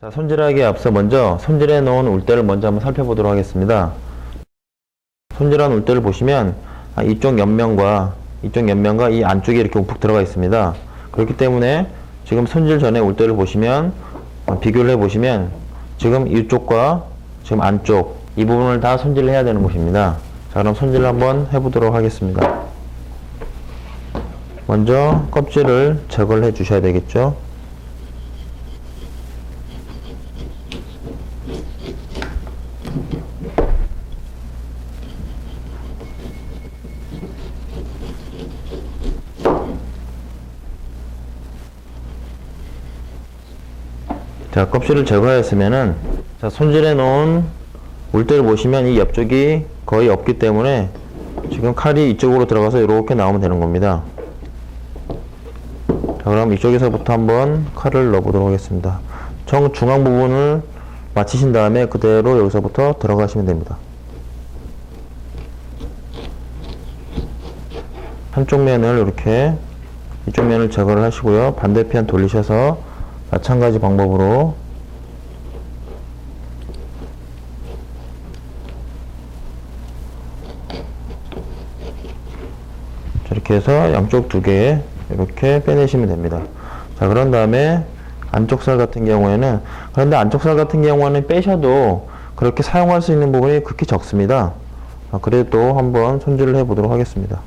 자, 손질하기에 앞서 먼저 손질해 놓은 울대를 먼저 한번 살펴보도록 하겠습니다. 손질한 울대를 보시면 아, 이쪽 옆면과 이쪽 옆면과 이 안쪽에 이렇게 움푹 들어가 있습니다. 그렇기 때문에 지금 손질 전에 울대를 보시면 어, 비교를 해 보시면 지금 이쪽과 지금 안쪽 이 부분을 다 손질을 해야 되는 곳입니다. 자, 그럼 손질을 한번 해 보도록 하겠습니다. 먼저 껍질을 제거를 해 주셔야 되겠죠. 자, 껍질을 제거했으면은 자, 손질해 놓은 물때를 보시면 이 옆쪽이 거의 없기 때문에 지금 칼이 이쪽으로 들어가서 이렇게 나오면 되는 겁니다. 자, 그럼 이쪽에서부터 한번 칼을 넣어보도록 하겠습니다. 정 중앙 부분을 마치신 다음에 그대로 여기서부터 들어가시면 됩니다. 한쪽 면을 이렇게 이쪽 면을 제거를 하시고요. 반대편 돌리셔서 마찬가지 방법으로 이렇게 해서 양쪽 두 개 이렇게 빼내시면 됩니다. 자, 그런 다음에 안쪽 살 같은 경우에는 그런데 안쪽 살 같은 경우는 빼셔도 그렇게 사용할 수 있는 부분이 극히 적습니다. 아, 그래도 한번 손질을 해 보도록 하겠습니다.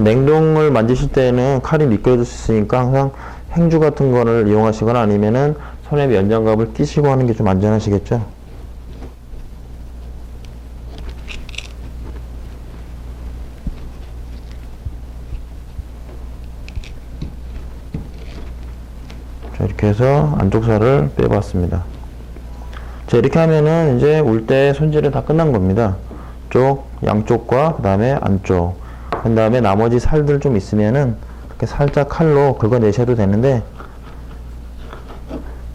냉동을 만드실 때는 칼이 미끄러질 수 있으니까 항상 행주 같은 거를 이용하시거나 아니면은 손에 면장갑을 끼시고 하는 게 좀 안전하시겠죠? 자, 이렇게 해서 안쪽 살을 빼봤습니다. 자, 이렇게 하면은 이제 울 때 손질은 다 끝난 겁니다. 쪽, 양쪽과 그 다음에 안쪽. 그 다음에 나머지 살들 좀 있으면은 이렇게 살짝 칼로 긁어내셔도 되는데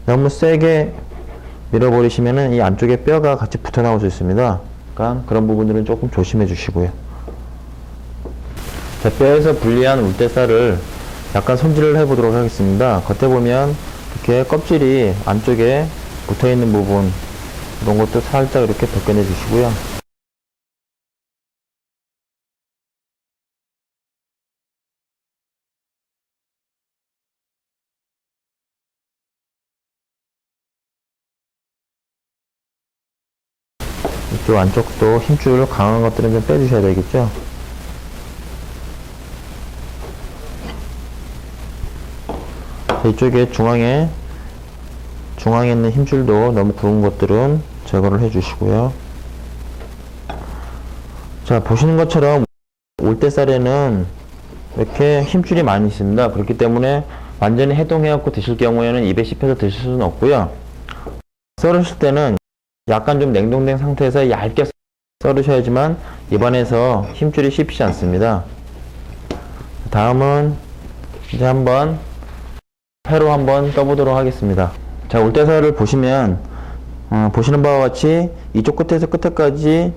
너무 세게 밀어버리시면은 이 안쪽에 뼈가 같이 붙어 나올 수 있습니다. 그러니까 그런 부분들은 조금 조심해 주시고요. 자, 뼈에서 분리한 울대살을 약간 손질을 해 보도록 하겠습니다. 겉에 보면 이렇게 껍질이 안쪽에 붙어 있는 부분 이런 것도 살짝 이렇게 벗겨내 주시고요. 이쪽 안쪽도 힘줄 강한 것들은 좀 빼주셔야 되겠죠. 자, 이쪽에 중앙에 중앙에 있는 힘줄도 너무 굵은 것들은 제거를 해 주시고요. 자, 보시는 것처럼 올대살에는 이렇게 힘줄이 많이 있습니다. 그렇기 때문에 완전히 해동해갖고 드실 경우에는 입에 씹혀서 드실 수는 없고요. 썰으실 때는 약간 좀 냉동된 상태에서 얇게 썰으셔야지만 입안에서 힘줄이 씹히지 않습니다. 다음은 이제 한번 회로 한번 떠보도록 하겠습니다. 자, 올대살을 보시면 어, 보시는 바와 같이 이쪽 끝에서 끝에까지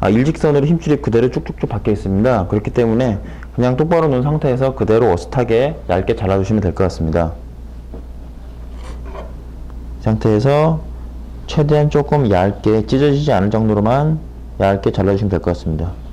아, 일직선으로 힘줄이 그대로 쭉쭉쭉 박혀 있습니다. 그렇기 때문에 그냥 똑바로 놓은 상태에서 그대로 어슷하게 얇게 잘라주시면 될 것 같습니다. 이 상태에서 최대한 조금 얇게 찢어지지 않을 정도로만 얇게 잘라주시면 될 것 같습니다.